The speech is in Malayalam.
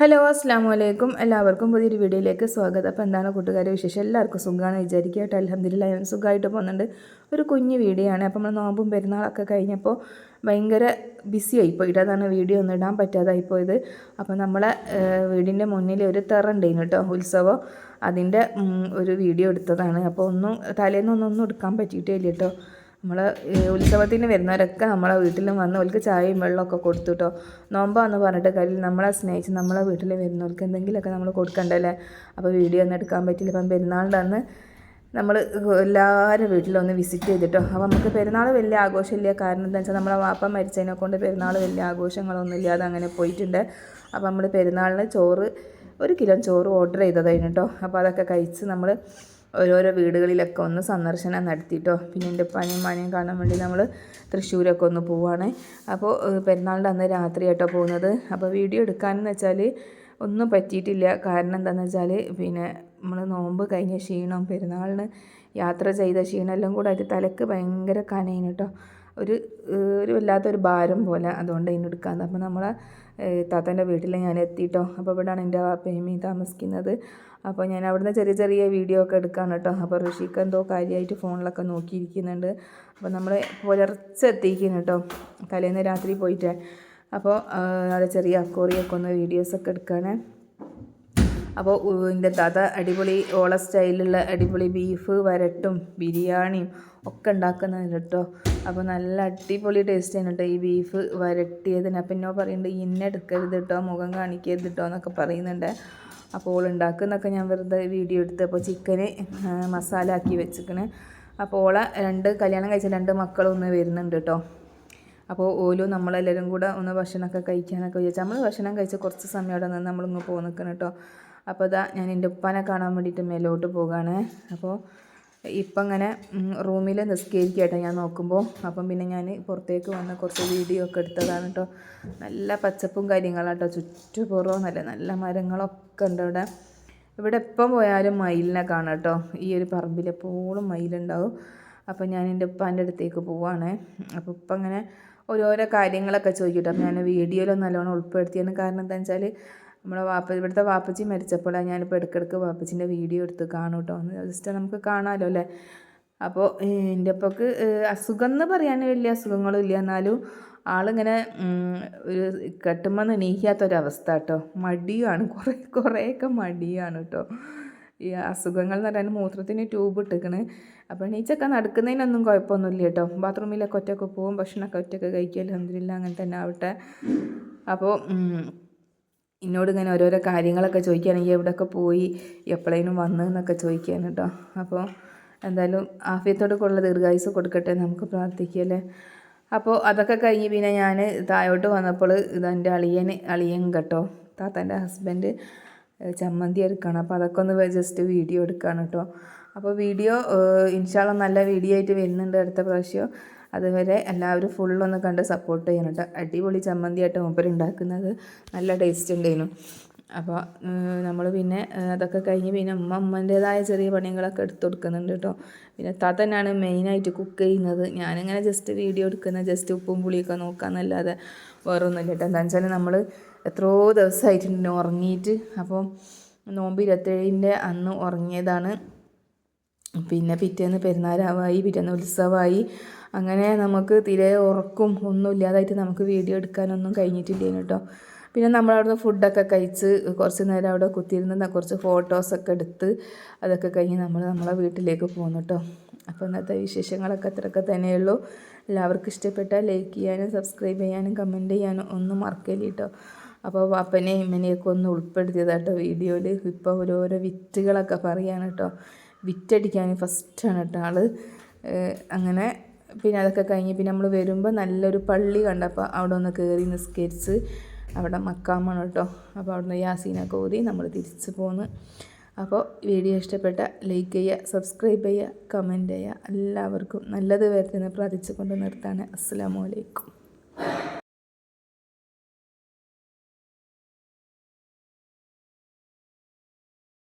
ഹലോ അസ്സാം വലൈക്കും എല്ലാവർക്കും പുതിയൊരു വീഡിയോയിലേക്ക് സ്വാഗതം. അപ്പോൾ എന്താണ് കൂട്ടുകാരെ വിശേഷം? എല്ലാവർക്കും സുഖമാണ് വിചാരിക്കുക കേട്ടോ അലഹമ്മദില്ല ഞാൻ സുഖമായിട്ട് പോകുന്നുണ്ട്. ഒരു കുഞ്ഞ് വീഡിയോ ആണ്. അപ്പോൾ നമ്മൾ നോമ്പും പെരുന്നാളൊക്കെ കഴിഞ്ഞപ്പോൾ ഭയങ്കര ബിസി ആയിപ്പോയിട്ട് അതാണ് വീഡിയോ ഒന്നും ഇടാൻ പറ്റാതായിപ്പോയത് അപ്പോൾ നമ്മളെ വീടിന്റെ മുന്നിൽ ഒരു തെറ ഉണ്ടായിരുന്നു കേട്ടോ ഉത്സവം. അതിന്റെ ഒരു വീഡിയോ എടുത്തതാണ്. അപ്പോൾ ഒന്നും തലേന്നൊന്നും ഒന്നും എടുക്കാൻ പറ്റിയിട്ടേ ഇല്ല കേട്ടോ. നമ്മൾ ഉത്സവത്തിന് വരുന്നവരൊക്കെ നമ്മളെ വീട്ടിലും വന്ന് അവർക്ക് ചായയും വെള്ളമൊക്കെ കൊടുത്തു കേട്ടോ നോമ്പാന്ന് പറഞ്ഞിട്ട് കാര്യം നമ്മളെ സ്നേഹിച്ച് നമ്മളെ വീട്ടിൽ വരുന്നവർക്ക് എന്തെങ്കിലുമൊക്കെ നമ്മൾ കൊടുക്കണ്ടല്ലേ? അപ്പോൾ വീഡിയോ ഒന്നും എടുക്കാൻ പറ്റില്ല. ഇപ്പം പെരുന്നാളിന്റെ അന്ന് നമ്മൾ എല്ലാവരും വീട്ടിലൊന്ന് വിസിറ്റ് ചെയ്തിട്ടോ. അപ്പോൾ നമുക്ക് പെരുന്നാൾ വലിയ ആഘോഷമില്ല. കാരണം എന്താ വെച്ചാൽ നമ്മളെ വാപ്പ മരിച്ചതിനെ കൊണ്ട് പെരുന്നാൾ വലിയ ആഘോഷങ്ങളൊന്നും ഇല്ലാതെ അങ്ങനെ പോയിട്ടുണ്ട്. അപ്പോൾ നമ്മൾ പെരുന്നാളിന് ചോറ് ഒരു കിലോ ചോറ് ഓർഡർ ചെയ്തതായിരുന്നു കേട്ടോ. അപ്പോൾ അതൊക്കെ കഴിച്ച് നമ്മൾ ഓരോരോ വീടുകളിലൊക്കെ ഒന്ന് സന്ദർശനം നടത്തിയിട്ടോ പിന്നെ എന്റെ ഉപ്പാനെയും മാനെയും കാണാൻ വേണ്ടി നമ്മൾ തൃശ്ശൂരൊക്കെ ഒന്ന് പോവുകയാണ് അപ്പോൾ പെരുന്നാളിന്റെ അന്ന് രാത്രി കേട്ടോ പോകുന്നത്. അപ്പോൾ വീഡിയോ എടുക്കാനെന്ന് വെച്ചാൽ ഒന്നും പറ്റിയിട്ടില്ല. കാരണം എന്താണെന്ന് വെച്ചാൽ പിന്നെ നമ്മൾ നോമ്പ് കഴിഞ്ഞ ക്ഷീണം പെരുന്നാളിന് യാത്ര ചെയ്ത ക്ഷീണം എല്ലാം കൂടെ ആയിട്ട് തലക്ക് ഭയങ്കര കനയിന് കേട്ടോ ഒരു ഒരു വല്ലാത്തൊരു ഭാരം പോലെ അതുകൊണ്ട് അതിന് എടുക്കാൻ അപ്പോൾ നമ്മളെ താത്തന്റെ വീട്ടിൽ ഞാൻ എത്തിയിട്ടോ അപ്പോൾ ഇവിടെയാണ് എന്റെ പേമി താമസിക്കുന്നത്. അപ്പോൾ ഞാൻ അവിടുന്ന് ചെറിയ ചെറിയ വീഡിയോ ഒക്കെ എടുക്കാണ് കേട്ടോ. അപ്പോൾ ഋഷിക്ക് എന്തോ കാര്യമായിട്ട് ഫോണിലൊക്കെ നോക്കിയിരിക്കുന്നുണ്ട്. അപ്പോൾ നമ്മൾ പുലർച്ചെ എത്തിക്കുന്നു കേട്ടോ. തലേന്ന് രാത്രി പോയിട്ട്. അപ്പോൾ അവിടെ ചെറിയ അക്കോറിയൊക്കെ ഒന്ന് വീഡിയോസൊക്കെ എടുക്കുകയാണ് അപ്പോൾ എന്റെ താത്ത അടിപൊളി ഓള സ്റ്റൈലുള്ള അടിപൊളി ബീഫ് വരട്ടും ബിരിയാണിയും ഒക്കെ ഉണ്ടാക്കുന്നുണ്ട് കേട്ടോ. അപ്പോൾ നല്ല അടിപൊളി ടേസ്റ്റ് ആണ് കേട്ടോ ഈ ബീഫ് വരട്ടിയതിന്. അപ്പം എന്നോ പറയുന്നുണ്ട് ഇന്നെ എടുക്കരുത് കേട്ടോ മുഖം കാണിക്കരുത് കേട്ടോ എന്നൊക്കെ പറയുന്നുണ്ട്. അപ്പോൾ ഓൾ ഉണ്ടാക്കുന്നൊക്കെ ഞാൻ വെറുതെ വീഡിയോ എടുത്ത് അപ്പോൾ ചിക്കന് മസാല ആക്കി വെച്ചിക്കണ് അപ്പോൾ ഓളെ രണ്ട് കല്യാണം കഴിച്ച രണ്ട് മക്കളൊന്ന് വരുന്നുണ്ട് കേട്ടോ. അപ്പോൾ ഓലും നമ്മളെല്ലാവരും കൂടെ ഒന്ന് ഭക്ഷണമൊക്കെ കഴിക്കാനൊക്കെ വിചാരിച്ചു നമ്മൾ ഭക്ഷണം കഴിച്ച കുറച്ച് സമയം അവിടെ നിന്ന് നമ്മളിങ്ങ് പോകും നിൽക്കണം കേട്ടോ. അപ്പോൾ ഇതാ ഞാൻ എന്റെ ഉപ്പാനെ കാണാൻ വേണ്ടിയിട്ട് മേലോട്ട് പോകാണ്. അപ്പോൾ ഇപ്പം അങ്ങനെ റൂമിൽ നിസ്കരിക്കട്ടെ ഞാൻ നോക്കുമ്പോൾ. അപ്പം പിന്നെ ഞാൻ പുറത്തേക്ക് വന്ന് കുറച്ച് വീഡിയോ ഒക്കെ എടുത്തതാണ് കേട്ടോ. നല്ല പച്ചപ്പും കാര്യങ്ങളാണ് കേട്ടോ ചുറ്റുപുറവും നല്ല നല്ല മരങ്ങളൊക്കെ ഉണ്ട് ഇവിടെ ഇവിടെ എപ്പം പോയാലും മയിലിനെ കാണാം കേട്ടോ. ഈ ഒരു പറമ്പിൽ എപ്പോഴും മയിലുണ്ടാവും. അപ്പം ഞാൻ എന്റെ ഉപ്പാന്റെ അടുത്തേക്ക് പോവാണ്. അപ്പോൾ ഇപ്പം അങ്ങനെ ഓരോരോ കാര്യങ്ങളൊക്കെ ചോദിക്കട്ടെ. അപ്പോൾ ഞാൻ വീഡിയോയിലൊന്നും നല്ലോണം ഉൾപ്പെടുത്തിയാണ് കാരണം എന്താണെന്ന് വെച്ചാൽ നമ്മളെ വാപ്പ ഇവിടുത്തെ വാപ്പച്ചി മരിച്ചപ്പോഴാണ് ഞാനിപ്പോൾ ഇടയ്ക്കിടയ്ക്ക് വാപ്പച്ചിന്റെ വീഡിയോ എടുത്ത് കാണും കേട്ടോ ഒന്ന് ജസ്റ്റ് നമുക്ക് കാണാമല്ലോ അല്ലേ? അപ്പോൾ എന്റെ അപ്പൊക്ക് അസുഖം എന്ന് പറയാൻ വലിയ അസുഖങ്ങളും ഇല്ല. എന്നാലും ആളിങ്ങനെ ഒരു കെട്ടുമ്പോൾ എണീക്കാത്തൊരവസ്ഥ കേട്ടോ. മടിയാണ് കുറേ കുറേയൊക്കെ മടിയാണ് കേട്ടോ. ഈ അസുഖങ്ങൾ എന്ന് പറയാൻ മൂത്രത്തിന് ട്യൂബ് ഇട്ടിക്കണ്. അപ്പോൾ എണീച്ചൊക്കെ നടക്കുന്നതിനൊന്നും കുഴപ്പമൊന്നുമില്ല കേട്ടോ. ബാത്റൂമിലൊക്കെ ഒറ്റയ്ക്ക് പോകും ഭക്ഷണമൊക്കെ ഒറ്റയ്ക്ക് കഴിക്കുമല്ലോ അലഹമില്ല അങ്ങനെ തന്നെ ആവട്ടെ. അപ്പോൾ എന്നോട് ഇങ്ങനെ ഓരോരോ കാര്യങ്ങളൊക്കെ ചോദിക്കുകയാണെങ്കിൽ എവിടെയൊക്കെ പോയി എപ്പോഴേനും വന്നു എന്നൊക്കെ ചോദിക്കാൻ കേട്ടോ. അപ്പോൾ എന്തായാലും ആഫിയത്തോട് ഉള്ള ദീർഘായുസ് കൊടുക്കട്ടെ നമുക്ക് പ്രാർത്ഥിക്കല്ലേ അപ്പോൾ അതൊക്കെ കഴിഞ്ഞ് പിന്നെ ഞാൻ താഴോട്ട് വന്നപ്പോൾ ഇതെന്റെ അളിയന് അളിയൻ കേട്ടോ. താത്തന്റെ ഹസ്ബൻഡ് ചമ്മന്തി എടുക്കണം അപ്പോൾ അതൊക്കെ ഒന്ന് ജസ്റ്റ് വീഡിയോ എടുക്കുകയാണ് കേട്ടോ. അപ്പോൾ വീഡിയോ ഇൻഷാള്ള നല്ല വീഡിയോ ആയിട്ട് വരുന്നുണ്ട് അടുത്ത പ്രാവശ്യം. അതുവരെ എല്ലാവരും ഫുള്ളൊന്ന് കണ്ട് സപ്പോർട്ട് ചെയ്യണം കേട്ടോ അടിപൊളി ചമ്മന്തിയായിട്ട് മൂപ്പർ ഉണ്ടാക്കുന്നത് നല്ല ടേസ്റ്റ് ഉണ്ടായിരുന്നു അപ്പോൾ നമ്മൾ പിന്നെ അതൊക്കെ കഴിഞ്ഞ് പിന്നെ അമ്മ അമ്മന്റേതായ ചെറിയ പണികളൊക്കെ എടുത്തു കൊടുക്കുന്നുണ്ട് കേട്ടോ പിന്നെ താത്ത തന്നെയാണ് മെയിനായിട്ട് കുക്ക് ചെയ്യുന്നത്. ഞാനിങ്ങനെ ജസ്റ്റ് വീഡിയോ എടുക്കുന്ന ജസ്റ്റ് ഉപ്പും പുളിയൊക്കെ നോക്കാമെന്നല്ലാതെ വേറെ ഒന്നുമില്ല കേട്ടോ എന്താണെന്ന് വെച്ചാൽ നമ്മൾ എത്രയോ ദിവസമായിട്ടുണ്ട് ഉറങ്ങിയിട്ട് അപ്പോൾ നോമ്പ് ഇരുപത്തേഴിന്റെ അന്ന് ഉറങ്ങിയതാണ്. പിന്നെ പിറ്റേന്ന് പെരുന്നാളാവായി പിറ്റേന്ന് ഉത്സവമായി അങ്ങനെ നമുക്ക് തീരെ ഉറക്കും ഒന്നും ഇല്ലാതായിട്ട് നമുക്ക് വീഡിയോ എടുക്കാനൊന്നും കഴിഞ്ഞിട്ടില്ല കേട്ടോ പിന്നെ നമ്മളവിടുന്ന് ഫുഡൊക്കെ കഴിച്ച് കുറച്ച് നേരം അവിടെ കുത്തിയിരുന്ന് കുറച്ച് ഫോട്ടോസൊക്കെ എടുത്ത് അതൊക്കെ കഴിഞ്ഞ് നമ്മൾ നമ്മളെ വീട്ടിലേക്ക് പോകുന്നു കേട്ടോ അപ്പോൾ ഇന്നത്തെ വിശേഷങ്ങളൊക്കെ അത്രയൊക്കെ തന്നെയുള്ളൂ. എല്ലാവർക്കും ഇഷ്ടപ്പെട്ട ലൈക്ക് ചെയ്യാനും സബ്സ്ക്രൈബ് ചെയ്യാനും കമന്റ് ചെയ്യാനും ഒന്നും മറക്കല്ലേ കേട്ടോ അപ്പോൾ പാപ്പനെയും ഇമ്മനെയൊക്കെ ഒന്ന് ഉൾപ്പെടുത്തിയതാട്ടോ വീഡിയോയിൽ ഇപ്പോൾ ഓരോരോ വിറ്റുകളൊക്കെ പറയാണ് കേട്ടോ വിറ്റടിക്കാൻ ഫസ്റ്റാണ് കേട്ടോ ആൾ അങ്ങനെ പിന്നെ അതൊക്കെ കഴിഞ്ഞ് പിന്നെ നമ്മൾ വരുമ്പോൾ നല്ലൊരു പള്ളി കണ്ടപ്പോൾ അവിടെ ഒന്ന് കയറി നിസ്കരിച്ച് അവിടെ മക്കാമാണ് കേട്ടോ അപ്പോൾ അവിടെ നിന്ന് യാസീനൊക്കെ ഓതി നമ്മൾ തിരിച്ച് പോന്ന്. അപ്പോൾ വീഡിയോ ഇഷ്ടപ്പെട്ട ലൈക്ക് ചെയ്യുക സബ്സ്ക്രൈബ് ചെയ്യുക കമന്റ് ചെയ്യുക എല്ലാവർക്കും നല്ലത് വരുത്തുന്ന പ്രാർത്ഥിച്ചുകൊണ്ട് നിർത്താണ് അസ്സാം വലൈക്കും